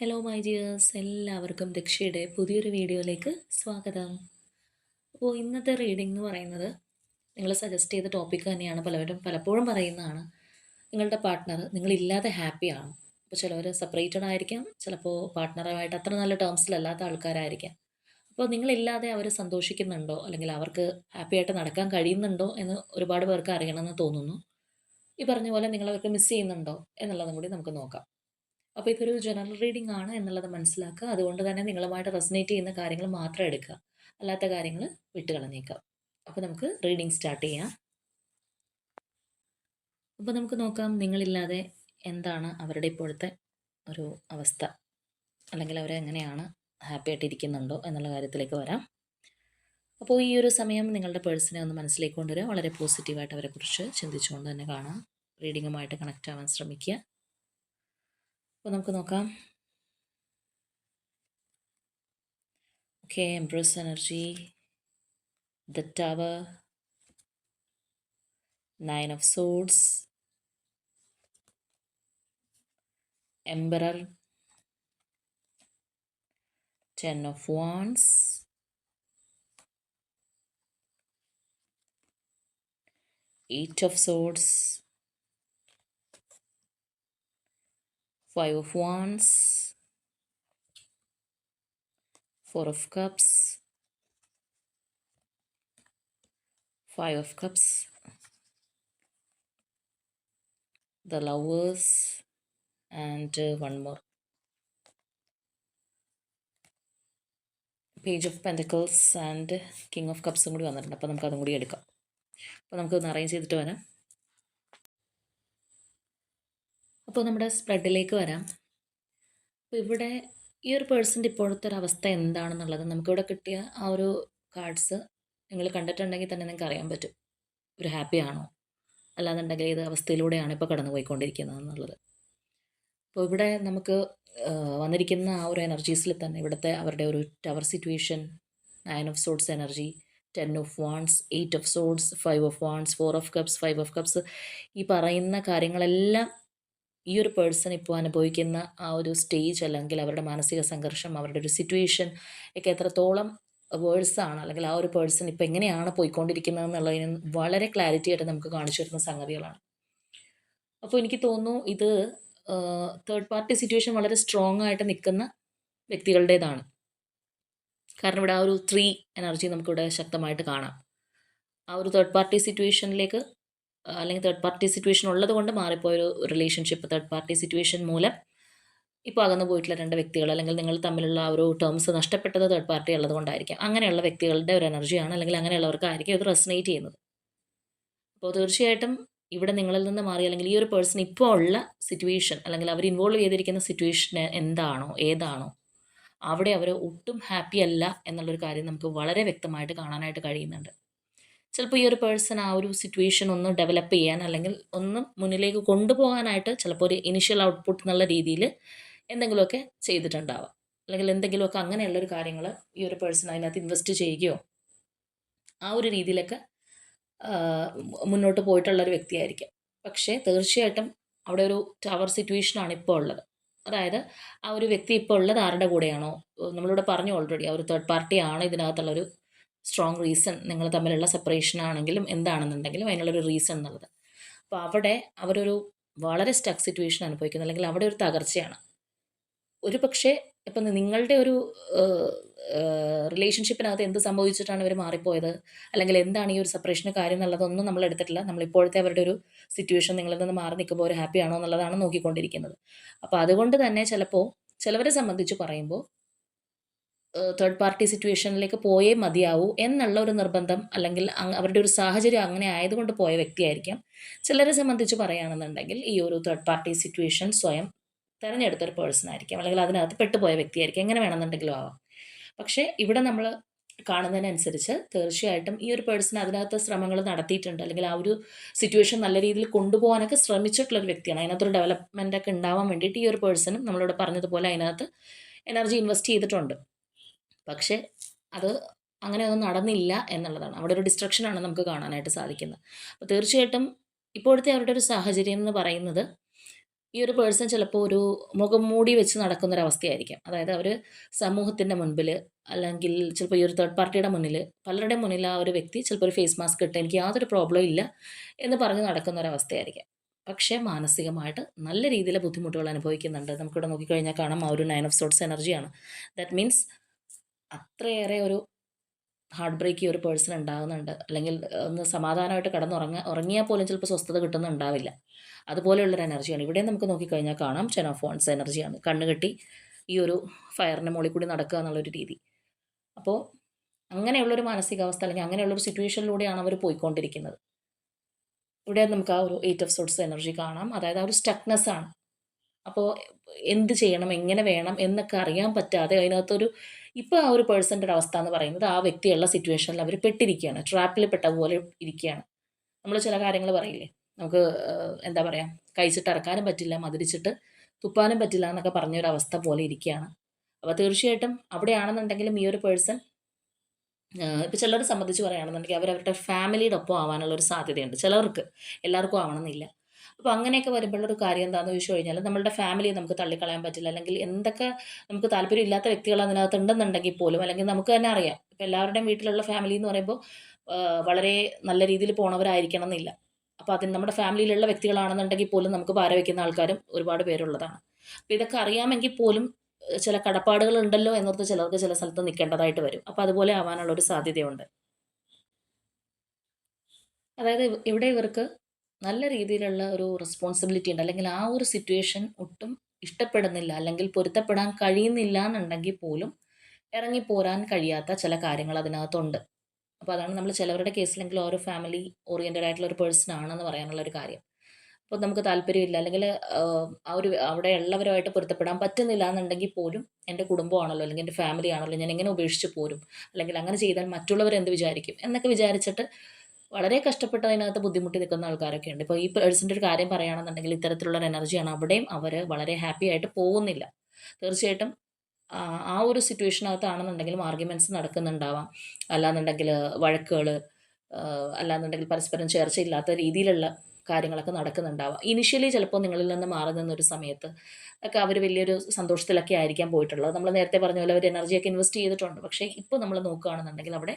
Hello my dears എല്ലാവർക്കും ദക്ഷയുടെ പുതിയൊരു വീഡിയോയിലേക്ക് സ്വാഗതം. അപ്പോൾ ഇന്നത്തെ റീഡിംഗ് എന്ന് പറയുന്നത് നിങ്ങൾ സജസ്റ്റ് ചെയ്ത ടോപ്പിക് തന്നെയാണ്. പലവരും പലപ്പോഴും പറയുന്നതാണ്. നിങ്ങളുടെ പാർട്ട്ണർ നിങ്ങളില്ലാതെ ഹാപ്പിയാണ് അപ്പോൾ ചിലവർ സെപ്പറേറ്റഡ് ആയിരിക്കാം. ചിലപ്പോൾ പാർട്ട്ണറുമായിട്ട് അത്ര നല്ല ടേംസിലല്ലാത്ത ആൾക്കാരായിരിക്കാം. അപ്പോൾ നിങ്ങളില്ലാതെ അവർ സന്തോഷിക്കുന്നുണ്ടോ? അല്ലെങ്കിൽ അവർക്ക് ഹാപ്പിയായിട്ട് നടക്കാൻ കഴിയുന്നുണ്ടോ എന്ന് ഒരുപാട് പേർക്ക് അറിയണമെന്ന് തോന്നുന്നു. ഈ പറഞ്ഞ പോലെ നിങ്ങളവർക്ക് മിസ് ചെയ്യുന്നുണ്ടോ? എന്നുള്ളതും കൂടി നമുക്ക് നോക്കാം. അപ്പോൾ ഇതൊരു ജനറൽ റീഡിംഗ് ആണ് എന്നുള്ളത് മനസ്സിലാക്കുക. അതുകൊണ്ട് തന്നെ നിങ്ങളുമായിട്ട് റെസനേറ്റ് ചെയ്യുന്ന കാര്യങ്ങൾ മാത്രം എടുക്കുക. അല്ലാത്ത കാര്യങ്ങൾ വിട്ടുകളഞ്ഞേക്കാം അപ്പോൾ നമുക്ക് റീഡിംഗ് സ്റ്റാർട്ട് ചെയ്യാം. അപ്പോൾ നമുക്ക് നോക്കാം നിങ്ങളില്ലാതെ എന്താണ് അവരുടെ ഇപ്പോഴത്തെ ഒരു അവസ്ഥ? അല്ലെങ്കിൽ അവരെങ്ങനെയാണ് ഹാപ്പി ആയിട്ട് ഇരിക്കുന്നുണ്ടോ എന്നുള്ള കാര്യത്തിലേക്ക് വരാം. അപ്പോൾ ഈ ഒരു സമയം നിങ്ങളുടെ പേഴ്സണെ ഒന്ന് മനസ്സിലേക്ക് കൊണ്ടുവരിക. വളരെ പോസിറ്റീവായിട്ട് അവരെക്കുറിച്ച് ചിന്തിച്ചുകൊണ്ട് തന്നെ കാണാം. റീഡിങ്ങുമായിട്ട് കണക്റ്റ് ആവാൻ ശ്രമിക്കുക. അപ്പോൾ നമുക്ക് നോക്കാം okay empress energy the tower nine of swords emperor ten of wands eight of swords of wands. Four of cups. Five of cups. The lovers. And uh, one more. Page of pentacles and king of കപ്സും കൂടി വന്നിട്ടുണ്ട്. അപ്പോൾ നമുക്ക് അതും കൂടി എടുക്കാം. അപ്പോൾ നമുക്കൊന്ന് arrange ചെയ്തിട്ട് വരാം. അപ്പോൾ നമ്മുടെ സ്പ്രെഡിലേക്ക് വരാം. അപ്പോൾ ഇവിടെ ഈ ഒരു പേഴ്സന്റെ ഇപ്പോഴത്തെ ഒരു അവസ്ഥ എന്താണെന്നുള്ളത് നമുക്കിവിടെ കിട്ടിയ ആ ഒരു കാർഡ്സ് നിങ്ങൾ കണ്ടിട്ടുണ്ടെങ്കിൽ തന്നെ നിങ്ങൾക്ക് അറിയാൻ പറ്റും. ഒരു ഹാപ്പി ആണോ? അല്ലാന്നുണ്ടെങ്കിൽ ഏത് അവസ്ഥയിലൂടെയാണ് ഇപ്പോൾ കടന്നു പോയിക്കൊണ്ടിരിക്കുന്നത് എന്നുള്ളത് അപ്പോൾ ഇവിടെ നമുക്ക് വന്നിരിക്കുന്ന ആ ഒരു എനർജീസിൽ തന്നെ ഇവിടുത്തെ അവരുടെ ഒരു tower situation nine of swords energy ten of wands eight of swords five of wands four of cups five of cups ഈ പറയുന്ന കാര്യങ്ങളെല്ലാം ഈ ഒരു പേഴ്സൺ ഇപ്പോൾ അനുഭവിക്കുന്ന ആ ഒരു സ്റ്റേജ് അല്ലെങ്കിൽ അവരുടെ മാനസിക സംഘർഷം അവരുടെ ഒരു സിറ്റുവേഷൻ ഒക്കെ എത്രത്തോളം വേഴ്സാണ് അല്ലെങ്കിൽ ആ ഒരു പേഴ്സൺ ഇപ്പോൾ എങ്ങനെയാണ് പോയിക്കൊണ്ടിരിക്കുന്നത് എന്നുള്ളതിന് വളരെ ക്ലാരിറ്റി ആയിട്ട് നമുക്ക് കാണിച്ചു തരുന്ന സംഗതികളാണ്. അപ്പോൾ എനിക്ക് തോന്നുന്നു ഇത് തേർഡ് പാർട്ടി സിറ്റുവേഷൻ വളരെ സ്ട്രോങ് ആയിട്ട് നിൽക്കുന്ന വ്യക്തികളുടേതാണ്. കാരണം ഇവിടെ ആ ഒരു ത്രീ എനർജി നമുക്കിവിടെ ശക്തമായിട്ട് കാണാം. ആ ഒരു തേർഡ് പാർട്ടി സിറ്റുവേഷനിലേക്ക് അല്ലെങ്കിൽ തേർഡ് പാർട്ടി സിറ്റുവേഷൻ ഉള്ളത് കൊണ്ട് മാറിപ്പോയൊരു റിലേഷൻഷിപ്പ് തേർഡ് പാർട്ടി സിറ്റുവേഷൻ മൂലം ഇപ്പോൾ അകന്നു പോയിട്ടുള്ള രണ്ട് വ്യക്തികൾ അല്ലെങ്കിൽ നിങ്ങൾ തമ്മിലുള്ള ഒരു ടേംസ് നഷ്ടപ്പെട്ടത് തേർഡ് പാർട്ടി ഉള്ളത് കൊണ്ടായിരിക്കാം. അങ്ങനെയുള്ള വ്യക്തികളുടെ ഒരു എനർജിയാണ് അല്ലെങ്കിൽ അങ്ങനെയുള്ളവർക്കായിരിക്കും ഇത് റെസനേറ്റ് ചെയ്യുന്നത്. അപ്പോൾ തീർച്ചയായിട്ടും ഇവിടെ നിങ്ങളിൽ നിന്ന് മാറി അല്ലെങ്കിൽ ഈ ഒരു പേഴ്സൺ ഇപ്പോൾ ഉള്ള സിറ്റുവേഷൻ അല്ലെങ്കിൽ അവർ ഇൻവോൾവ് ചെയ്തിരിക്കുന്ന സിറ്റുവേഷൻ എന്താണോ ഏതാണോ അവിടെ അവർ ഒട്ടും ഹാപ്പി അല്ല എന്നുള്ളൊരു കാര്യം നമുക്ക് വളരെ വ്യക്തമായിട്ട് കാണാനായിട്ട് കഴിയുന്നുണ്ട്. ചിലപ്പോൾ ഈ ഒരു പേഴ്സൺ ആ ഒരു സിറ്റുവേഷൻ ഒന്ന് ഡെവലപ്പ് ചെയ്യാൻ അല്ലെങ്കിൽ ഒന്ന് മുന്നിലേക്ക് കൊണ്ടുപോകാനായിട്ട് ചിലപ്പോൾ ഒരു ഇനിഷ്യൽ ഔട്ട്പുട്ട് എന്നുള്ള രീതിയിൽ എന്തെങ്കിലുമൊക്കെ ചെയ്തിട്ടുണ്ടാവാം. അല്ലെങ്കിൽ എന്തെങ്കിലുമൊക്കെ അങ്ങനെയുള്ളൊരു കാര്യങ്ങൾ ഈ ഒരു പേഴ്സൺ അതിനകത്ത് ഇൻവെസ്റ്റ് ചെയ്യുകയോ ആ ഒരു രീതിയിലൊക്കെ മുന്നോട്ട് പോയിട്ടുള്ള ഒരു വ്യക്തിയായിരിക്കും. പക്ഷേ തീർച്ചയായിട്ടും അവിടെ ഒരു ടവർ സിറ്റുവേഷനാണ് ഇപ്പോൾ ഉള്ളത്. അതായത് ആ ഒരു വ്യക്തി ഇപ്പോൾ ഉള്ളത് ആരുടെ കൂടെയാണോ? നമ്മളിവിടെ പറഞ്ഞു ഓൾറെഡി ആ ഒരു തേർഡ് പാർട്ടിയാണ് ഇതിനകത്തുള്ളൊരു സ്ട്രോങ് റീസൺ നിങ്ങൾ തമ്മിലുള്ള സെപ്പറേഷൻ ആണെങ്കിലും എന്താണെന്നുണ്ടെങ്കിലും അതിനുള്ളൊരു റീസൺ എന്നുള്ളത്. അപ്പോൾ അവിടെ അവരൊരു വളരെ സ്റ്റക്ക് സിറ്റുവേഷൻ അനുഭവിക്കുന്നു. അല്ലെങ്കിൽ അവിടെ ഒരു തകർച്ചയാണ്. ഒരു പക്ഷേ ഇപ്പം നിങ്ങളുടെ ഒരു റിലേഷൻഷിപ്പിനകത്ത് എന്ത് സംഭവിച്ചിട്ടാണ് ഇവർ മാറിപ്പോയത്? അല്ലെങ്കിൽ എന്താണ് ഈ ഒരു സെപ്പറേഷന് കാര്യം എന്നുള്ളതൊന്നും നമ്മൾ എടുത്തിട്ടില്ല. നമ്മൾ ഇപ്പോഴത്തെ അവരുടെ ഒരു സിറ്റുവേഷൻ നിങ്ങളിൽ നിന്ന് മാറി നിൽക്കുമ്പോൾ ഒരു ഹാപ്പി എന്നുള്ളതാണ് നോക്കിക്കൊണ്ടിരിക്കുന്നത്. അപ്പോൾ അതുകൊണ്ട് തന്നെ ചിലപ്പോൾ ചിലവരെ സംബന്ധിച്ച് പറയുമ്പോൾ തേർഡ് പാർട്ടി സിറ്റുവേഷനിലേക്ക് പോയേ മതിയാവൂ എന്നുള്ള ഒരു നിർബന്ധം അല്ലെങ്കിൽ അവരുടെ ഒരു സാഹചര്യം അങ്ങനെ ആയതുകൊണ്ട് പോയ വ്യക്തിയായിരിക്കാം. ചിലരെ സംബന്ധിച്ച് പറയുകയാണെന്നുണ്ടെങ്കിൽ ഈ ഒരു തേർഡ് പാർട്ടി സിറ്റുവേഷൻ സ്വയം തിരഞ്ഞെടുത്തൊരു പേഴ്സൺ ആയിരിക്കാം. അല്ലെങ്കിൽ അതിനകത്ത് പെട്ടുപോയ വ്യക്തിയായിരിക്കും. എങ്ങനെ വേണമെന്നുണ്ടെങ്കിലും ആവാം. പക്ഷേ ഇവിടെ നമ്മൾ കാണുന്നതിനനുസരിച്ച് തീർച്ചയായിട്ടും ഈ ഒരു പേഴ്സൺ അതിനകത്ത് ശ്രമങ്ങൾ നടത്തിയിട്ടുണ്ട്. അല്ലെങ്കിൽ ആ ഒരു സിറ്റുവേഷൻ നല്ല രീതിയിൽ കൊണ്ടുപോകാനൊക്കെ ശ്രമിച്ചിട്ടുള്ള ഒരു വ്യക്തിയാണ്. അതിനകത്തൊരു ഡെവലപ്മെന്റ് ഒക്കെ ഉണ്ടാവാൻ വേണ്ടിയിട്ട് ഈ ഒരു പേഴ്സണും നമ്മളിവിടെ പറഞ്ഞതുപോലെ അതിനകത്ത് എനർജി ഇൻവെസ്റ്റ് ചെയ്തിട്ടുണ്ട്. പക്ഷേ അത് അങ്ങനെ ഒന്നും നടന്നില്ല എന്നുള്ളതാണ്. അവിടെ ഒരു ഡിസ്ട്രക്ഷനാണ് നമുക്ക് കാണാനായിട്ട് സാധിക്കുന്നത്. അപ്പോൾ തീർച്ചയായിട്ടും ഇപ്പോഴത്തെ അവരുടെ ഒരു സാഹചര്യം എന്ന് പറയുന്നത് ഈ ഒരു പേഴ്സൺ ചിലപ്പോൾ ഒരു മുഖം മൂടി വെച്ച് നടക്കുന്നൊരവസ്ഥയായിരിക്കാം. അതായത് അവർ സമൂഹത്തിന്റെ മുൻപിൽ അല്ലെങ്കിൽ ചിലപ്പോൾ ഈ ഒരു തേർഡ് പാർട്ടിയുടെ മുന്നിൽ പലരുടെ മുന്നിൽ ആ ഒരു വ്യക്തി ചിലപ്പോൾ ഒരു ഫേസ് മാസ്ക് ഇട്ട് എനിക്ക് യാതൊരു പ്രോബ്ലം ഇല്ല എന്ന് പറഞ്ഞ് നടക്കുന്ന ഒരവസ്ഥയായിരിക്കാം പക്ഷേ മാനസികമായിട്ട് നല്ല രീതിയിൽ ബുദ്ധിമുട്ടുകൾ അനുഭവിക്കുന്നുണ്ട്. നമുക്കിവിടെ നോക്കിക്കഴിഞ്ഞാൽ കാണാം ആ ഒരു നയൻ ഓഫ് സോട്ട്സ് എനർജിയാണ് ദാറ്റ് മീൻസ് അത്രയേറെ ഒരു ഹാർട്ട് ബ്രേക്ക് ഒരു പേഴ്സൺ ഉണ്ടാകുന്നുണ്ട്. അല്ലെങ്കിൽ ഒന്ന് സമാധാനമായിട്ട് കിടന്നുറങ്ങ ഉറങ്ങിയാൽ പോലും ചിലപ്പോൾ സ്വസ്ഥത കിട്ടുന്നുണ്ടാവില്ല. അതുപോലെയുള്ളൊരു എനർജിയാണ് ഇവിടെ നമുക്ക് നോക്കിക്കഴിഞ്ഞാൽ കാണാം ചെനോഫോൺസ് എനർജിയാണ് കണ്ണ് കെട്ടി ഈ ഒരു ഫയറിന്റെ മുകളിൽ കൂടി നടക്കുക എന്നുള്ളൊരു രീതി. അപ്പോൾ അങ്ങനെയുള്ളൊരു മാനസികാവസ്ഥ അല്ലെങ്കിൽ അങ്ങനെയുള്ളൊരു സിറ്റുവേഷനിലൂടെയാണ് അവർ പോയിക്കൊണ്ടിരിക്കുന്നത്. ഇവിടെ നമുക്ക് ആ ഒരു എയ്റ്റ് ഓഫ് സോട്ട്സ് എനർജി കാണാം. അതായത് ആ ഒരു സ്റ്റക്നെസ് ആണ്. അപ്പോൾ എന്ത് ചെയ്യണം എങ്ങനെ വേണം എന്നൊക്കെ അറിയാൻ പറ്റാതെ അതിനകത്തൊരു ഇപ്പോൾ ആ ഒരു പേഴ്സന്റെ അവസ്ഥ എന്ന് പറയുന്നത് ആ വ്യക്തിയുള്ള സിറ്റുവേഷനിൽ അവർ പെട്ടിരിക്കുകയാണ്. ട്രാപ്പിൽ പെട്ട പോലെ ഇരിക്കുകയാണ്. നമ്മൾ ചില കാര്യങ്ങൾ പറയില്ലേ? നമുക്ക് എന്താ പറയുക കഴിച്ചിട്ട് ഇറക്കാനും പറ്റില്ല മതിരിച്ചിട്ട് തുപ്പാനും പറ്റില്ല എന്നൊക്കെ പറഞ്ഞൊരവസ്ഥ പോലെ ഇരിക്കുകയാണ്. അപ്പോൾ തീർച്ചയായിട്ടും അവിടെയാണെന്നുണ്ടെങ്കിലും ഈ ഒരു പേഴ്സൺ ഇപ്പോൾ ചിലരെ സംബന്ധിച്ച് പറയുകയാണെന്നുണ്ടെങ്കിൽ അവരുടെ ഫാമിലിയുടെ ഒപ്പം ആവാനുള്ള ഒരു സാധ്യതയുണ്ട്. ചിലർക്ക് എല്ലാവർക്കും ആവണമെന്നില്ല. അപ്പോൾ അങ്ങനെയൊക്കെ വരുമ്പോഴൊരു കാര്യം എന്താണെന്ന് ചോദിച്ചു കഴിഞ്ഞാൽ നമ്മളുടെ ഫാമിലിയെ നമുക്ക് തള്ളിക്കളയാൻ പറ്റില്ല. അല്ലെങ്കിൽ എന്തൊക്കെ നമുക്ക് താല്പര്യം ഇല്ലാത്ത വ്യക്തികൾ അതിനകത്ത് ഉണ്ടെന്നുണ്ടെങ്കിൽ പോലും അല്ലെങ്കിൽ നമുക്ക് തന്നെ അറിയാം. ഇപ്പോൾ എല്ലാവരുടെയും വീട്ടിലുള്ള ഫാമിലി എന്ന് പറയുമ്പോൾ വളരെ നല്ല രീതിയിൽ പോണവരായിരിക്കണം എന്നില്ല അപ്പോൾ അതിന് നമ്മുടെ ഫാമിലിയിലുള്ള വ്യക്തികളാണെന്നുണ്ടെങ്കിൽ പോലും നമുക്ക് ഭാര വയ്ക്കുന്ന ആൾക്കാരും ഒരുപാട് പേരുള്ളതാണ്. അപ്പോൾ ഇതൊക്കെ അറിയാമെങ്കിൽ പോലും ചില കടപ്പാടുകൾ ഉണ്ടല്ലോ എന്നോർത്ത് ചിലർക്ക് ചില സ്ഥലത്ത് നിൽക്കേണ്ടതായിട്ട് വരും. അപ്പോൾ അതുപോലെ ആവാനുള്ള ഒരു സാധ്യതയുണ്ട്. അതായത് ഇവിടെ ഇവർക്ക് നല്ല രീതിയിലുള്ള ഒരു റെസ്പോൺസിബിലിറ്റി ഉണ്ട്. അല്ലെങ്കിൽ ആ ഒരു സിറ്റുവേഷൻ ഒട്ടും ഇഷ്ടപ്പെടുന്നില്ല. അല്ലെങ്കിൽ പൊരുത്തപ്പെടാൻ കഴിയുന്നില്ല എന്നുണ്ടെങ്കിൽ പോലും ഇറങ്ങിപ്പോരാൻ കഴിയാത്ത ചില കാര്യങ്ങൾ അതിനകത്തുണ്ട്. അപ്പോൾ അതാണ് നമ്മൾ ചിലവരുടെ കേസിലെങ്കിൽ ഓരോ ഫാമിലി ഓറിയന്റഡ് ആയിട്ടുള്ള ഒരു പേഴ്സൺ ആണെന്ന് പറയാനുള്ള ഒരു കാര്യം. അപ്പോൾ നമുക്ക് താല്പര്യമില്ല. അല്ലെങ്കിൽ ആ ഒരു അവിടെ ഉള്ളവരുമായിട്ട് പൊരുത്തപ്പെടാൻ പറ്റുന്നില്ല എന്നുണ്ടെങ്കിൽ പോലും എന്റെ കുടുംബമാണല്ലോ അല്ലെങ്കിൽ എന്റെ ഫാമിലി ആണല്ലോ ഞാൻ എങ്ങനെ ഉപേക്ഷിച്ച് പോരും? അല്ലെങ്കിൽ അങ്ങനെ ചെയ്താൽ മറ്റുള്ളവർ എന്ത് വിചാരിക്കും? എന്നൊക്കെ വിചാരിച്ചിട്ട് വളരെ കഷ്ടപ്പെട്ട് അതിനകത്ത് ബുദ്ധിമുട്ടി നിൽക്കുന്ന ആൾക്കാരൊക്കെ ഉണ്ട്. ഇപ്പോൾ ഈ പേഴ്സന്റെ ഒരു കാര്യം പറയുകയാണെന്നുണ്ടെങ്കിൽ ഇത്തരത്തിലുള്ള എനർജിയാണ് അവിടെയും അവർ വളരെ ഹാപ്പി ആയിട്ട് പോകുന്നില്ല. തീർച്ചയായിട്ടും ആ ഒരു സിറ്റുവേഷനകത്താണെന്നുണ്ടെങ്കിലും ആർഗ്യുമെന്റ്സ് നടക്കുന്നുണ്ടാവാം. അല്ലാന്നുണ്ടെങ്കിൽ വഴക്കുകൾ അല്ലാന്നുണ്ടെങ്കിൽ പരസ്പരം ചേർച്ചയില്ലാത്ത രീതിയിലുള്ള കാര്യങ്ങളൊക്കെ നടക്കുന്നുണ്ടാവുക ഇനിഷ്യലി ചിലപ്പോൾ നിങ്ങളിൽ നിന്ന് മാറി നിന്നൊരു സമയത്ത് ഒക്കെ അവർ വലിയൊരു സന്തോഷത്തിലൊക്കെ ആയിരിക്കാൻ പോയിട്ടുള്ളത്. നമ്മൾ നേരത്തെ പറഞ്ഞ പോലെ അവർ എനർജിയൊക്കെ ഇൻവെസ്റ്റ് ചെയ്തിട്ടുണ്ട്. പക്ഷേ ഇപ്പോൾ നമ്മൾ നോക്കുകയാണെന്നുണ്ടെങ്കിൽ അവിടെ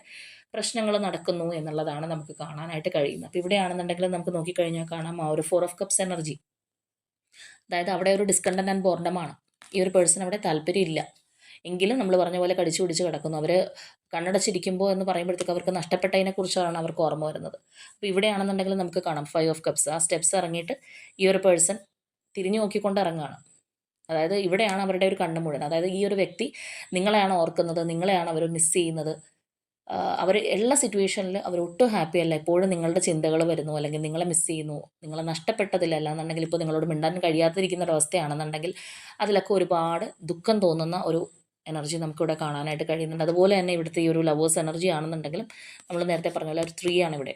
പ്രശ്നങ്ങൾ നടക്കുന്നു എന്നുള്ളതാണ് നമുക്ക് കാണാനായിട്ട് കഴിയുന്നത്. അപ്പോൾ ഇവിടെയാണെന്നുണ്ടെങ്കിൽ നമുക്ക് നോക്കിക്കഴിഞ്ഞാൽ കാണാം ആ ഒരു ഫോർ ഓഫ് കപ്സ് എനർജി അതായത് അവിടെ ഒരു ഡിസ്കണ്ടന്റ് ആൻഡ് ബോർഡമാണ് ഈ ഒരു പേഴ്സൺ അവിടെ താല്പര്യമില്ല. എങ്കിലും നമ്മൾ പറഞ്ഞ പോലെ കടിച്ചു പിടിച്ച് കിടക്കുന്നു. അവർ കണ്ണടച്ചിരിക്കുമ്പോൾ എന്ന് പറയുമ്പോഴത്തേക്ക് അവർക്ക് നഷ്ടപ്പെട്ടതിനെ കുറിച്ചാണ് അവർക്ക് ഓർമ്മ വരുന്നത്. അപ്പോൾ ഇവിടെയാണെന്നുണ്ടെങ്കിൽ നമുക്ക് കാണാം. ഫൈവ് ഓഫ് കപ്സ് ആ സ്റ്റെപ്സ് ഇറങ്ങിയിട്ട് ഈ ഒരു പേഴ്സൺ തിരിഞ്ഞു നോക്കിക്കൊണ്ട് ഇറങ്ങുകയാണ്. അതായത് ഇവിടെയാണ് അവരുടെ ഒരു കണ്ണ് മുഴുവൻ. അതായത് ഈ ഒരു വ്യക്തി നിങ്ങളെയാണ് ഓർക്കുന്നത്. നിങ്ങളെയാണ് അവർ മിസ് ചെയ്യുന്നത്. അവർ എല്ലാ സിറ്റുവേഷനിൽ അവർ ഒട്ടും ഹാപ്പി അല്ല. എപ്പോഴും നിങ്ങളുടെ ചിന്തകൾ വരുന്നു. അല്ലെങ്കിൽ നിങ്ങളെ മിസ് ചെയ്യുന്നു. നിങ്ങളെ നഷ്ടപ്പെട്ടതില്ല അല്ലാന്നുണ്ടെങ്കിൽ ഇപ്പോൾ നിങ്ങളോട് മിണ്ടാൻ കഴിയാതിരിക്കുന്ന ഒരു അവസ്ഥയാണെന്നുണ്ടെങ്കിൽ അതിലൊക്കെ ഒരുപാട് ദുഃഖം തോന്നുന്ന ഒരു എനർജി നമുക്കിവിടെ കാണാനായിട്ട് കഴിയുന്നുണ്ട്. അതുപോലെ തന്നെ ഇവിടുത്തെ ഈ ഒരു ലവേഴ്സ് എനർജി ആണെന്നുണ്ടെങ്കിലും നമ്മൾ നേരത്തെ പറഞ്ഞ പോലെ ഒരു ത്രീ ആണ് ഇവിടെ.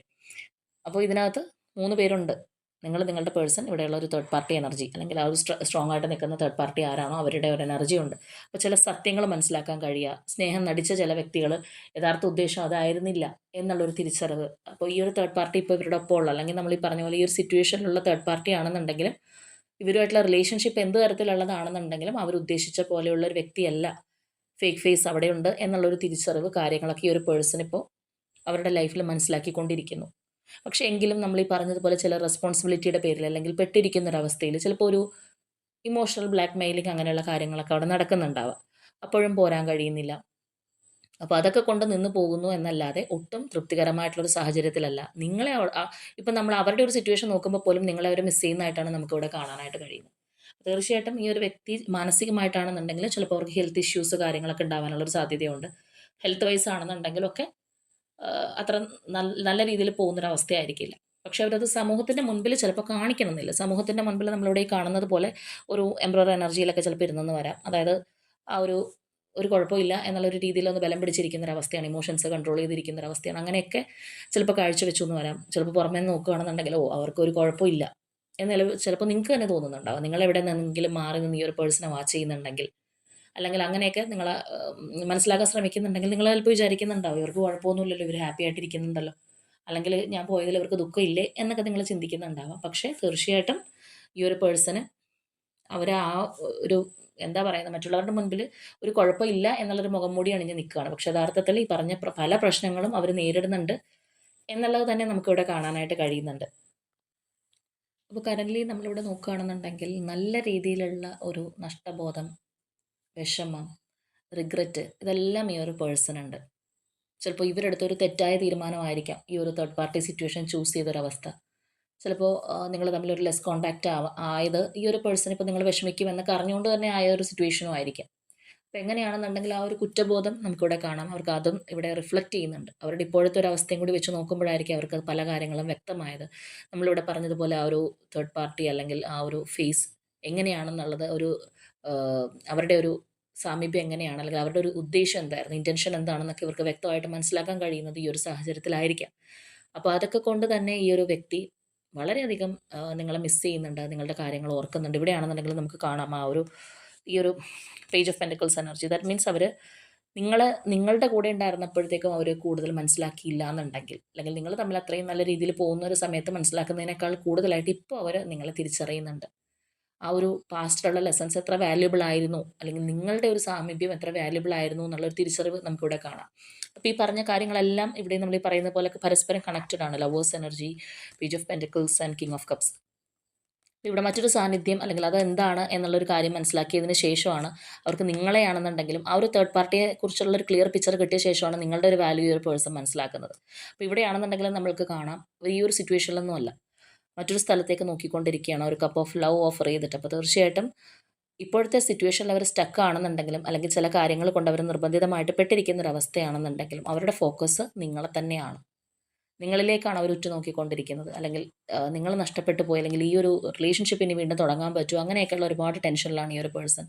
അപ്പോൾ ഇതിനകത്ത് മൂന്ന് പേരുണ്ട്. നിങ്ങൾ നിങ്ങളുടെ പേഴ്സൺ ഇവിടെയുള്ള ഒരു തേർഡ് പാർട്ടി എനർജി അല്ലെങ്കിൽ ആ ഒരു സ്ട്രോങ് ആയിട്ട് നിൽക്കുന്ന തേർഡ് പാർട്ടി ആരാണോ അവരുടെ ഒരു എനർജി ഉണ്ട്. അപ്പോൾ ചില സത്യങ്ങൾ മനസ്സിലാക്കാൻ കഴിയുക. സ്നേഹം നടിച്ച ചില വ്യക്തികൾ യഥാർത്ഥ ഉദ്ദേശം അതായിരുന്നില്ല എന്നുള്ളൊരു തിരിച്ചറിവ്. അപ്പോൾ ഈ ഒരു തേർഡ് പാർട്ടി ഇപ്പോൾ ഇവരുടെ ഒപ്പം ഉള്ള. അല്ലെങ്കിൽ നമ്മൾ ഈ പറഞ്ഞ പോലെ ഈ ഒരു സിറ്റുവേഷനിലുള്ള തേർഡ് പാർട്ടി ആണെന്നുണ്ടെങ്കിലും ഇവരുമായിട്ടുള്ള റിലേഷൻഷിപ്പ് എന്ത് തരത്തിലുള്ളതാണെന്നുണ്ടെങ്കിലും അവർ ഉദ്ദേശിച്ച പോലെയുള്ള ഒരു വ്യക്തിയല്ല. ഫേക്ക് ഫേസ് അവിടെയുണ്ട് എന്നുള്ളൊരു തിരിച്ചറിവ് കാര്യങ്ങളൊക്കെ ഈ ഒരു പേഴ്സൺ ഇപ്പോൾ അവരുടെ ലൈഫിൽ മനസ്സിലാക്കിക്കൊണ്ടിരിക്കുന്നു. പക്ഷേ എങ്കിലും നമ്മൾ ഈ പറഞ്ഞതുപോലെ ചില റെസ്പോൺസിബിലിറ്റിയുടെ പേരിൽ അല്ലെങ്കിൽ പെട്ടിരിക്കുന്ന ഒരു അവസ്ഥയിൽ ചിലപ്പോൾ ഒരു ഇമോഷണൽ ബ്ലാക്ക് മെയിലിംഗ് അങ്ങനെയുള്ള കാര്യങ്ങളൊക്കെ അവിടെ നടക്കുന്നുണ്ടാവാം. അപ്പോഴും പോരാൻ കഴിയുന്നില്ല. അപ്പോൾ അതൊക്കെ കൊണ്ട് നിന്ന് പോകുന്നു എന്നല്ലാതെ ഒട്ടും തൃപ്തികരമായിട്ടുള്ളൊരു സാഹചര്യത്തിലല്ല. നിങ്ങളെ ഇപ്പം നമ്മൾ അവരുടെ ഒരു സിറ്റുവേഷൻ നോക്കുമ്പോൾ പോലും നിങ്ങളെ അവർ മിസ് ചെയ്യുന്നതായിട്ടാണ് നമുക്കിവിടെ കാണാനായിട്ട് കഴിയുന്നത്. തീർച്ചയായിട്ടും ഈ ഒരു വ്യക്തി മാനസികമായിട്ടാണെന്നുണ്ടെങ്കിൽ ചിലപ്പോൾ അവർക്ക് ഹെൽത്ത് ഇഷ്യൂസ് കാര്യങ്ങളൊക്കെ ഉണ്ടാവാനുള്ളൊരു സാധ്യതയുണ്ട്. ഹെൽത്ത് വൈസ് ആണെന്നുണ്ടെങ്കിലൊക്കെ അത്ര നല്ല രീതിയിൽ പോകുന്നൊരവസ്ഥയായിരിക്കില്ല. പക്ഷെ അവരത് സമൂഹത്തിന്റെ മുൻപിൽ ചിലപ്പോൾ കാണിക്കണമെന്നില്ല. സമൂഹത്തിന്റെ മുൻപിൽ നമ്മളിവിടെ കാണുന്നത് പോലെ ഒരു എംബ്രോയർ എനർജിയിലൊക്കെ ചിലപ്പോൾ ഇരുന്നെന്ന് വരാം. അതായത് ആ ഒരു ഒരു കുഴപ്പമില്ല എന്നുള്ളൊരു രീതിയിലൊന്ന് ബലം പിടിച്ചിരിക്കുന്ന ഒരു അവസ്ഥയാണ് ഇമോഷൻസ് കൺട്രോൾ ചെയ്തിരിക്കുന്ന ഒരു അവസ്ഥയാണ് അങ്ങനെയൊക്കെ ചിലപ്പോൾ കാഴ്ചവെച്ചു എന്ന് വരാം. ചിലപ്പോൾ പുറമേ നോക്കുകയാണെന്നുണ്ടെങ്കിൽ ഓ അവർക്ക് ഒരു കുഴപ്പമില്ല. എന്നാൽ ചിലപ്പോൾ നിങ്ങൾക്ക് തന്നെ തോന്നുന്നുണ്ടാവും. നിങ്ങൾ എവിടെ നിന്നെങ്കിലും മാറി നിന്ന് ഈ ഒരു പേഴ്സണെ വാച്ച് ചെയ്യുന്നുണ്ടെങ്കിൽ. അല്ലെങ്കിൽ അങ്ങനെയൊക്കെ നിങ്ങൾ മനസ്സിലാക്കാൻ ശ്രമിക്കുന്നുണ്ടെങ്കിൽ നിങ്ങൾ ചിലപ്പോൾ വിചാരിക്കുന്നുണ്ടാവും ഇവർക്ക് കുഴപ്പമൊന്നുമില്ലല്ലോ ഇവർ ഹാപ്പി ആയിട്ടിരിക്കുന്നുണ്ടല്ലോ. അല്ലെങ്കിൽ ഞാൻ പോയതിൽ ഇവർക്ക് ദുഃഖമില്ലേ എന്നൊക്കെ നിങ്ങൾ ചിന്തിക്കുന്നുണ്ടാവാം. പക്ഷേ തീർച്ചയായിട്ടും ഈ ഒരു പേഴ്സണ് അവർ ആ ഒരു എന്താ പറയുന്നത് മറ്റുള്ളവരുടെ മുൻപിൽ ഒരു കുഴപ്പമില്ല എന്നുള്ളൊരു മുഖം മൂടി അണിഞ്ഞ് നിൽക്കുകയാണ്. പക്ഷെ യഥാർത്ഥത്തിൽ ഈ പറഞ്ഞ പല പ്രശ്നങ്ങളും അവർ നേരിടുന്നുണ്ട് എന്നുള്ളത് തന്നെ നമുക്കിവിടെ കാണാനായിട്ട് കഴിയുന്നുണ്ട്. അപ്പോൾ കറന്റ്ലി നമ്മളിവിടെ നോക്കുകയാണെന്നുണ്ടെങ്കിൽ നല്ല രീതിയിലുള്ള ഒരു നഷ്ടബോധം വിഷമം റിഗ്രറ്റ് ഇതെല്ലാം ഈ ഒരു പേഴ്സണുണ്ട് ചിലപ്പോൾ ഇവരെടുത്ത ഒരു തെറ്റായ തീരുമാനമായിരിക്കാം ഈ ഒരു തേർഡ് പാർട്ടി സിറ്റുവേഷൻ ചൂസ് ചെയ്തൊരവസ്ഥ. ചിലപ്പോൾ നിങ്ങൾ തമ്മിലൊരു ലെസ് കോണ്ടാക്റ്റ് ആവ ആയത് ഈ ഒരു പേഴ്സൺ ഇപ്പോൾ നിങ്ങൾ വിഷമിക്കുമെന്നൊക്കെ അറിഞ്ഞുകൊണ്ട് തന്നെ ആയ ഒരു സിറ്റുവേഷനും ആയിരിക്കാം. അപ്പോൾ എങ്ങനെയാണെന്നുണ്ടെങ്കിൽ ആ ഒരു കുറ്റബോധം നമുക്കിവിടെ കാണാം. അവർക്ക് അതും ഇവിടെ റിഫ്ലക്റ്റ് ചെയ്യുന്നുണ്ട്. അവരുടെ ഇപ്പോഴത്തെ ഒരു അവസ്ഥയും കൂടി വെച്ച് നോക്കുമ്പോഴായിരിക്കും അവർക്ക് പല കാര്യങ്ങളും വ്യക്തമായത്. നമ്മളിവിടെ പറഞ്ഞതുപോലെ ആ ഒരു തേർഡ് പാർട്ടി അല്ലെങ്കിൽ ആ ഒരു ഫേസ് എങ്ങനെയാണെന്നുള്ളത് ഒരു അവരുടെ ഒരു സാമീപ്യം എങ്ങനെയാണ് അല്ലെങ്കിൽ അവരുടെ ഒരു ഉദ്ദേശം എന്തായിരുന്നു ഇന്റൻഷൻ എന്താണെന്നൊക്കെ ഇവർക്ക് വ്യക്തമായിട്ട് മനസ്സിലാക്കാൻ കഴിയുന്നത് ഈ ഒരു സാഹചര്യത്തിലായിരിക്കാം. അപ്പോൾ അതൊക്കെ കൊണ്ട് തന്നെ ഈ ഒരു വ്യക്തി വളരെയധികം നിങ്ങളെ മിസ് ചെയ്യുന്നുണ്ട് നിങ്ങളുടെ കാര്യങ്ങൾ ഓർക്കുന്നുണ്ട്. ഇവിടെയാണെന്നുണ്ടെങ്കിൽ നമുക്ക് കാണാം ആ ഒരു ഈ ഒരു page of pentacles energy that means അവർ നിങ്ങൾ നിങ്ങളുടെ കൂടെ ഉണ്ടായിരുന്നപ്പോഴത്തേക്കും അവർ കൂടുതൽ മനസ്സിലാക്കിയില്ല എന്നുണ്ടെങ്കിൽ അല്ലെങ്കിൽ നിങ്ങൾ തമ്മിൽ അത്രയും നല്ല രീതിയിൽ പോകുന്ന ഒരു സമയത്ത് മനസ്സിലാക്കുന്നതിനേക്കാൾ കൂടുതലായിട്ട് ഇപ്പോൾ അവർ നിങ്ങളെ തിരിച്ചറിയുന്നുണ്ട്. ആ ഒരു പാസ്റ്റിലുള്ള ലെസൺസ് എത്ര വാല്യുബിൾ ആയിരുന്നു അല്ലെങ്കിൽ നിങ്ങളുടെ ഒരു സാമീപ്യം എത്ര വാല്യുബിൾ ആയിരുന്നു എന്നുള്ളൊരു തിരിച്ചറിവ് നമുക്കിവിടെ കാണാം. അപ്പോൾ ഈ പറഞ്ഞ കാര്യങ്ങളെല്ലാം ഇവിടെ നമ്മൾ ഈ പറയുന്ന പോലെ പരസ്പരം കണക്റ്റഡ് ആണ്. Lovers energy page of pentacles and king of cups ഇവിടെ മറ്റൊരു സാന്നിധ്യം അല്ലെങ്കിൽ അത് എന്താണ് എന്നുള്ളൊരു കാര്യം മനസ്സിലാക്കിയതിന് ശേഷമാണ് അവർക്ക് നിങ്ങളെയാണെന്നുണ്ടെങ്കിലും ആ ഒരു തേർഡ് പാർട്ടിയെ കുറിച്ചുള്ള ഒരു ക്ലിയർ പിക്ചർ കിട്ടിയ ശേഷമാണ് നിങ്ങളുടെ ഒരു വാല്യൂ ഒരു പേഴ്സൺ മനസ്സിലാക്കുന്നത്. അപ്പോൾ ഇവിടെയാണെന്നുണ്ടെങ്കിലും നമ്മൾക്ക് കാണാം. ഈ ഒരു സിറ്റുവേഷനിലൊന്നും അല്ല. മറ്റൊരു സ്ഥലത്തേക്ക് നോക്കിക്കൊണ്ടിരിക്കുകയാണ്. ഒരു കപ്പ് ഓഫ് ലവ് ഓഫർ ചെയ്തിട്ട്. അപ്പോൾ തീർച്ചയായിട്ടും ഇപ്പോഴത്തെ സിറ്റുവേഷനിൽ അവർ സ്റ്റക്ക് ആണെന്നുണ്ടെങ്കിലും അല്ലെങ്കിൽ ചില കാര്യങ്ങൾ കൊണ്ട് അവർ നിർബന്ധിതമായിട്ട് പെട്ടിരിക്കുന്ന ഒരു അവസ്ഥയാണെന്നുണ്ടെങ്കിലും അവരുടെ ഫോക്കസ് നിങ്ങളെ തന്നെയാണ്. നിങ്ങളിലേക്കാണ് അവർ ഉറ്റു നോക്കിക്കൊണ്ടിരിക്കുന്നത് അല്ലെങ്കിൽ നിങ്ങൾ നഷ്ടപ്പെട്ടു പോയി അല്ലെങ്കിൽ ഈ ഒരു റിലേഷൻഷിപ്പ് ഇനി വീണ്ടും തുടങ്ങാൻ പറ്റുമോ? അങ്ങനെയൊക്കെയുള്ള ഒരുപാട് ടെൻഷനിലാണ് ഈ ഒരു പേഴ്സൺ.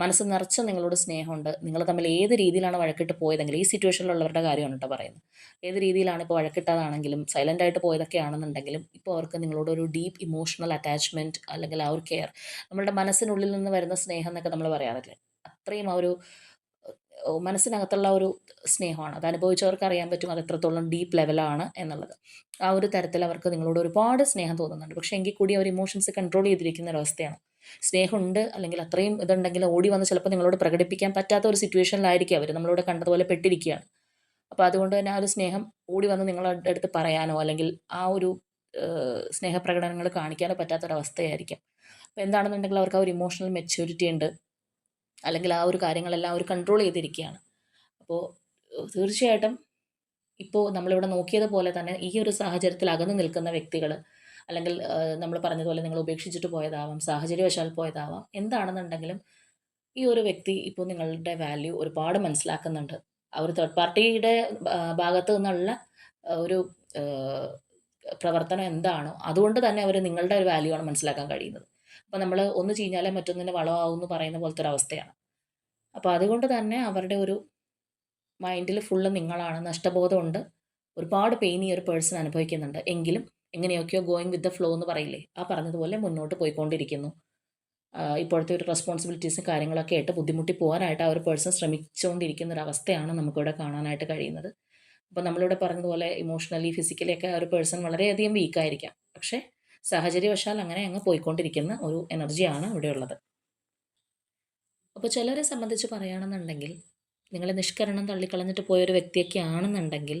മനസ്സ് നിറച്ച് നിങ്ങളോട് സ്നേഹമുണ്ട്. നിങ്ങൾ തമ്മിൽ ഏത് രീതിയിലാണ് വഴക്കിട്ട് പോയതെങ്കിൽ ഈ സിറ്റുവേഷനിലുള്ളവരുടെ കാര്യമാണ് കേട്ടോ പറയുന്നത്. ഏത് രീതിയിലാണ് ഇപ്പോൾ വഴക്കിട്ടതാണെങ്കിലും സൈലന്റ് ആയിട്ട് പോയതൊക്കെ ആണെന്നുണ്ടെങ്കിലും ഇപ്പോൾ അവർക്ക് നിങ്ങളോട് ഒരു ഡീപ്പ് ഇമോഷണൽ അറ്റാച്ച്മെന്റ് അല്ലെങ്കിൽ ആ ഒരു കെയർ നമ്മളുടെ മനസ്സിനുള്ളിൽ നിന്ന് വരുന്ന സ്നേഹം എന്നൊക്കെ നമ്മൾ പറയാറില്ലേ? അത്രയും ആ ഒരു മനസ്സിനകത്തുള്ള ഒരു സ്നേഹമാണ്. അത് അനുഭവിച്ചവർക്ക് അറിയാൻ പറ്റും അത് എത്രത്തോളം ഡീപ്പ് ലെവലാണ് എന്നുള്ളത്. ആ ഒരു തരത്തിൽ അവർക്ക് നിങ്ങളോട് ഒരുപാട് സ്നേഹം തോന്നുന്നുണ്ട്. പക്ഷേ എങ്കിൽ കൂടി അവർ ഇമോഷൻസ് കൺട്രോൾ ചെയ്തിരിക്കുന്ന ഒരവസ്ഥയാണ് സ്നേഹമുണ്ട് അല്ലെങ്കിൽ അത്രയും ഇതുണ്ടെങ്കിൽ ഓടി വന്ന് ചിലപ്പോൾ നിങ്ങളോട് പ്രകടിപ്പിക്കാൻ പറ്റാത്ത ഒരു സിറ്റുവേഷനിലായിരിക്കും അവർ നമ്മളോട് കണ്ടതുപോലെ പെട്ടിരിക്കുകയാണ്. അപ്പോൾ അതുകൊണ്ട് തന്നെ ആ ഒരു സ്നേഹം ഓടി വന്ന് നിങ്ങളുടെ അടുത്ത് പറയാനോ അല്ലെങ്കിൽ ആ ഒരു സ്നേഹപ്രകടനങ്ങൾ കാണിക്കാനോ പറ്റാത്തൊരവസ്ഥയായിരിക്കും. അപ്പോൾ എന്താണെന്നുണ്ടെങ്കിൽ അവർക്ക് ആ ഒരു ഇമോഷണൽ മെച്യൂരിറ്റി ഉണ്ട്. അല്ലെങ്കിൽ ആ ഒരു കാര്യങ്ങളെല്ലാം അവർ കൺട്രോൾ ചെയ്തിരിക്കുകയാണ്. അപ്പോൾ തീർച്ചയായിട്ടും ഇപ്പോൾ നമ്മളിവിടെ നോക്കിയതുപോലെ തന്നെ ഈ ഒരു സാഹചര്യത്തിൽ അകന്നു നിൽക്കുന്ന വ്യക്തികൾ അല്ലെങ്കിൽ നമ്മൾ പറഞ്ഞതുപോലെ നിങ്ങൾ ഉപേക്ഷിച്ചിട്ട് പോയതാവാം സാഹചര്യവശാൽ പോയതാവാം എന്താണെന്നുണ്ടെങ്കിലും ഈ ഒരു വ്യക്തി ഇപ്പോൾ നിങ്ങളുടെ വാല്യൂ ഒരുപാട് മനസ്സിലാക്കുന്നുണ്ട്. ആ ഒരു തേർഡ് പാർട്ടിയുടെ ഭാഗത്തു നിന്നുള്ള ഒരു പ്രവർത്തനം എന്താണോ അതുകൊണ്ട് തന്നെ അവർ നിങ്ങളുടെ ഒരു വാല്യൂ ആണ് മനസ്സിലാക്കാൻ കഴിയുന്നത്. അപ്പോൾ നമ്മൾ ഒന്ന് ചീഞ്ഞാലേ മറ്റൊന്നിന് വളമാവും എന്ന് പറയുന്ന പോലത്തെ ഒരു അവസ്ഥയാണ് അപ്പോൾ അതുകൊണ്ട് തന്നെ അവരുടെ ഒരു മൈൻഡിൽ ഫുള്ള് നിങ്ങളാണ്. നഷ്ടബോധമുണ്ട്. ഒരുപാട് പെയിൻ ഈ ഒരു പേഴ്സൺ അനുഭവിക്കുന്നുണ്ട്. എങ്കിലും എങ്ങനെയൊക്കെയോ ഗോയിങ് വിത്ത് ദ ഫ്ലോ എന്ന് പറയില്ലേ? ആ പറഞ്ഞതുപോലെ മുന്നോട്ട് പോയിക്കൊണ്ടിരിക്കുന്നു. ഇപ്പോഴത്തെ ഒരു റെസ്പോൺസിബിലിറ്റീസും കാര്യങ്ങളൊക്കെ ആയിട്ട് ബുദ്ധിമുട്ടി പോകാനായിട്ട് ആ ഒരു പേഴ്സൺ ശ്രമിച്ചുകൊണ്ടിരിക്കുന്ന ഒരു അവസ്ഥയാണ് നമുക്കിവിടെ കാണാനായിട്ട് കഴിയുന്നത്. അപ്പോൾ നമ്മളിവിടെ പറഞ്ഞതുപോലെ ഇമോഷണലി ഫിസിക്കലി ഒക്കെ ആ ഒരു പേഴ്സൺ വളരെയധികം വീക്കായിരിക്കാം പക്ഷേ സാഹചര്യവശാൽ അങ്ങനെ അങ്ങ് പോയിക്കൊണ്ടിരിക്കുന്ന ഒരു എനർജിയാണ് ഇവിടെയുള്ളത് അപ്പോൾ ചിലരെ സംബന്ധിച്ച് പറയുകയാണെന്നുണ്ടെങ്കിൽ നിങ്ങളെ നിഷ്കരണം തള്ളിക്കളഞ്ഞിട്ട് പോയൊരു വ്യക്തിയൊക്കെ ആണെന്നുണ്ടെങ്കിൽ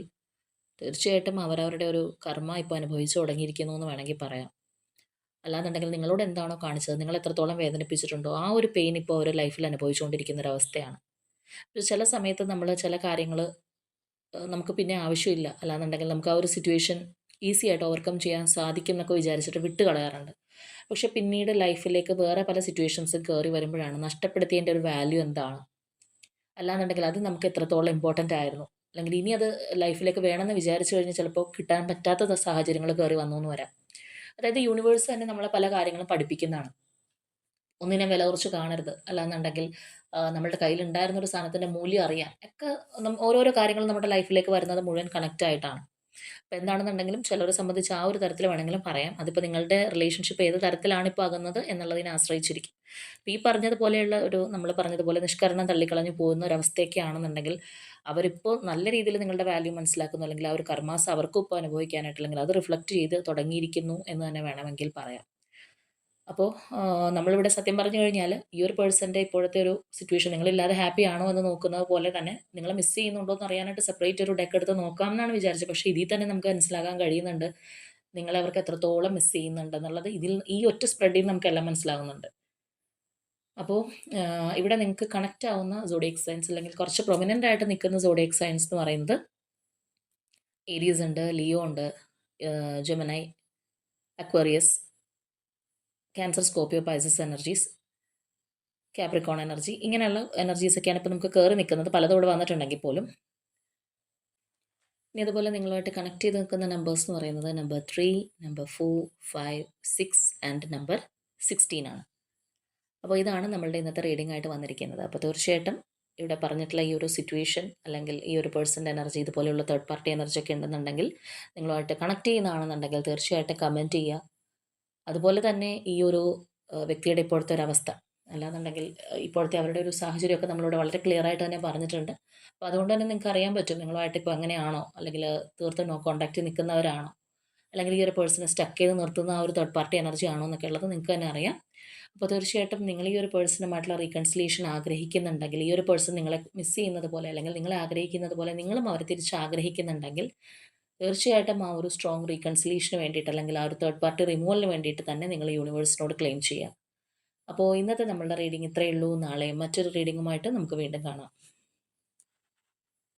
തീർച്ചയായിട്ടും അവരവരുടെ ഒരു കർമ്മ ഇപ്പോൾ അനുഭവിച്ചു തുടങ്ങിയിരിക്കുന്നു എന്ന് വേണമെങ്കിൽ പറയാം. അല്ലാന്നുണ്ടെങ്കിൽ നിങ്ങളോട് എന്താണോ കാണിച്ചത് നിങ്ങൾ എത്രത്തോളം വേദനിപ്പിച്ചിട്ടുണ്ടോ ആ ഒരു പെയിൻ ഇപ്പോൾ അവർ ലൈഫിൽ അനുഭവിച്ചുകൊണ്ടിരിക്കുന്ന ഒരു അവസ്ഥയാണ് ചില സമയത്ത് നമ്മൾ ചില കാര്യങ്ങൾ നമുക്ക് പിന്നെ ആവശ്യമില്ല. അല്ലാന്നുണ്ടെങ്കിൽ നമുക്ക് ആ ഒരു സിറ്റുവേഷൻ ഈസി ആയിട്ട് ഓവർകം ചെയ്യാൻ സാധിക്കും എന്നൊക്കെ വിചാരിച്ചിട്ട് വിട്ട് കളയാറുണ്ട് പക്ഷെ പിന്നീട് ലൈഫിലേക്ക് വേറെ പല സിറ്റുവേഷൻസും കയറി വരുമ്പോഴാണ് നഷ്ടപ്പെടുത്തിയതിന്റെ ഒരു വാല്യൂ എന്താണ്? അല്ലാന്നുണ്ടെങ്കിൽ അത് നമുക്ക് എത്രത്തോളം ഇമ്പോർട്ടന്റ് ആയിരുന്നു? അല്ലെങ്കിൽ ഇനി അത് ലൈഫിലേക്ക് വേണമെന്ന് വിചാരിച്ചു കഴിഞ്ഞാൽ ചിലപ്പോൾ കിട്ടാൻ പറ്റാത്ത സാഹചര്യങ്ങൾ കയറി വന്നു എന്ന് വരാം. അതായത് യൂണിവേഴ്സ് തന്നെ നമ്മളെ പല കാര്യങ്ങളും പഠിപ്പിക്കുന്നതാണ്. ഒന്നിനെ വില കുറച്ച് കാണരുത്. അല്ലാന്നുണ്ടെങ്കിൽ നമ്മുടെ നമ്മളുടെ കയ്യിലുണ്ടായിരുന്ന ഒരു സാധനത്തിന്റെ മൂല്യം അറിയാൻ ഒക്കെ ഓരോരോ കാര്യങ്ങൾ നമ്മുടെ ലൈഫിലേക്ക് വരുന്നത് മുഴുവൻ കണക്റ്റ് ആയിട്ടാണ്. അപ്പോൾ എന്താണെന്നുണ്ടെങ്കിലും ചിലരെ സംബന്ധിച്ച് ആ ഒരു തരത്തിൽ വേണമെങ്കിലും പറയാം. അതിപ്പോൾ നിങ്ങളുടെ റിലേഷൻഷിപ്പ് ഏത് തരത്തിലാണ് ഇപ്പോൾ ആകുന്നത് എന്നുള്ളതിനെ ആശ്രയിച്ചിരിക്കും. അപ്പോൾ ഈ പറഞ്ഞതുപോലെയുള്ള ഒരു നമ്മൾ പറഞ്ഞതുപോലെ നിഷ്കരണം തള്ളിക്കളഞ്ഞു പോകുന്ന ഒരു അവസ്ഥയൊക്കെ ആണെന്നുണ്ടെങ്കിൽ അവരിപ്പോൾ നല്ല രീതിയിൽ നിങ്ങളുടെ വാല്യൂ മനസ്സിലാക്കുന്നു അല്ലെങ്കിൽ ആ ഒരു കർമാസ് അവർക്കും ഇപ്പോൾ അനുഭവിക്കാനായിട്ട് അല്ലെങ്കിൽ അത് റിഫ്ലക്റ്റ് ചെയ്ത് തുടങ്ങിയിരിക്കുന്നു എന്ന് തന്നെ വേണമെങ്കിൽ പറയാം. അപ്പോൾ നമ്മളിവിടെ സത്യം പറഞ്ഞു കഴിഞ്ഞാൽ ഈ ഒരു പേഴ്സന്റെ ഇപ്പോഴത്തെ ഒരു സിറ്റുവേഷൻ നിങ്ങളില്ലാതെ ഹാപ്പി ആണോ എന്ന് നോക്കുന്നത് പോലെ തന്നെ നിങ്ങൾ മിസ് ചെയ്യുന്നുണ്ടോ എന്ന് അറിയാനായിട്ട് സെപ്പറേറ്റ് ഒരു ഡെക്ക് എടുത്ത് നോക്കാം എന്നാണ് വിചാരിച്ചത്. പക്ഷേ ഇതിൽ തന്നെ നമുക്ക് മനസ്സിലാക്കാൻ കഴിയുന്നുണ്ട് നിങ്ങളെ അവർക്ക് എത്രത്തോളം മിസ് ചെയ്യുന്നുണ്ട് എന്നുള്ളത്. ഇതിൽ ഈ ഒറ്റ സ്പ്രെഡിൽ നമുക്കെല്ലാം മനസ്സിലാകുന്നുണ്ട് അപ്പോൾ ഇവിടെ നിങ്ങൾക്ക് കണക്റ്റ് ആവുന്ന സോഡിയക് സയൻസ് അല്ലെങ്കിൽ കുറച്ച് പ്രൊമിനന്റ് ആയിട്ട് നിൽക്കുന്ന സോഡിയക് സയൻസ് എന്ന് പറയുന്നത് ഏരിയസ് ഉണ്ട് ലിയോ ഉണ്ട് Gemini Aquarius Cancer Scorpio Pisces energies Capricorn energy ഇങ്ങനെയുള്ള എനർജീസ് ഒക്കെയാണ് ഇപ്പോൾ നമുക്ക് കയറി നിൽക്കുന്നത്. പലതോടെ വന്നിട്ടുണ്ടെങ്കിൽ പോലും. ഇനി അതുപോലെ നിങ്ങളുമായിട്ട് കണക്ട് ചെയ്ത് നിൽക്കുന്ന നമ്പേഴ്സ് എന്ന് പറയുന്നത് number three number four five six and number sixteen ആണ്. അപ്പോൾ ഇതാണ് നമ്മളുടെ ഇന്നത്തെ റീഡിംഗ് ആയിട്ട് വന്നിരിക്കുന്നത്. അപ്പോൾ തീർച്ചയായിട്ടും ഇവിടെ പറഞ്ഞിട്ടുള്ള ഈ ഒരു സിറ്റുവേഷൻ അല്ലെങ്കിൽ ഈ ഒരു പേഴ്സന്റെ എനർജി ഇതുപോലെയുള്ള തേർഡ് പാർട്ടി എനർജി ഒക്കെ ഉണ്ടെന്നുണ്ടെങ്കിൽ നിങ്ങളുമായിട്ട് കണക്ട് ചെയ്യുന്നതാണെന്നുണ്ടെങ്കിൽ തീർച്ചയായിട്ടും കമന്റ് ചെയ്യുക. അതുപോലെ തന്നെ ഈ ഒരു വ്യക്തിയുടെ ഇപ്പോഴത്തെ ഒരു അവസ്ഥ. അല്ലാന്നുണ്ടെങ്കിൽ ഇപ്പോഴത്തെ അവരുടെ ഒരു സാഹചര്യമൊക്കെ നമ്മളോട് വളരെ ക്ലിയർ ആയിട്ട് തന്നെ പറഞ്ഞിട്ടുണ്ട്. അപ്പോൾ അതുകൊണ്ട് തന്നെ നിങ്ങൾക്ക് അറിയാൻ പറ്റും നിങ്ങളുമായിട്ട് ഇപ്പോൾ എങ്ങനെയാണോ അല്ലെങ്കിൽ തീർത്തും നോ കോൺടാക്റ്റ് നിൽക്കുന്നവരാണോ അല്ലെങ്കിൽ ഈ ഒരു പേഴ്സണെ സ്റ്റക്ക് ചെയ്ത് നിർത്തുന്ന ആ ഒരു തേർഡ് പാർട്ടി എനർജി ആണോ എന്നൊക്കെ ഉള്ളത് നിങ്ങൾക്ക് തന്നെ അറിയാം. അപ്പോൾ തീർച്ചയായിട്ടും നിങ്ങൾ ഈ ഒരു പേഴ്സണുമായിട്ടുള്ള റീകൺസിലേഷൻ ആഗ്രഹിക്കുന്നുണ്ടെങ്കിൽ ഈ ഒരു പേഴ്സൺ നിങ്ങളെ മിസ് ചെയ്യുന്നത് പോലെ അല്ലെങ്കിൽ നിങ്ങളെ ആഗ്രഹിക്കുന്നത് പോലെ നിങ്ങളും അവരെ തിരിച്ച് ആഗ്രഹിക്കുന്നുണ്ടെങ്കിൽ തീർച്ചയായിട്ടും ആ ഒരു സ്ട്രോങ് റീകൺസിലേഷന് വേണ്ടിയിട്ട് അല്ലെങ്കിൽ ആ ഒരു തേർഡ് പാർട്ടി റിമൂവലിന് വേണ്ടിയിട്ട് തന്നെ നിങ്ങൾ യൂണിവേഴ്സിനോട് ക്ലെയിം ചെയ്യുക. അപ്പോൾ ഇന്നത്തെ നമ്മളുടെ റീഡിംഗ് ഇത്രയേ ഉള്ളൂ. നാളെ മറ്റൊരു റീഡിങ്ങുമായിട്ട് നമുക്ക് വീണ്ടും കാണാം.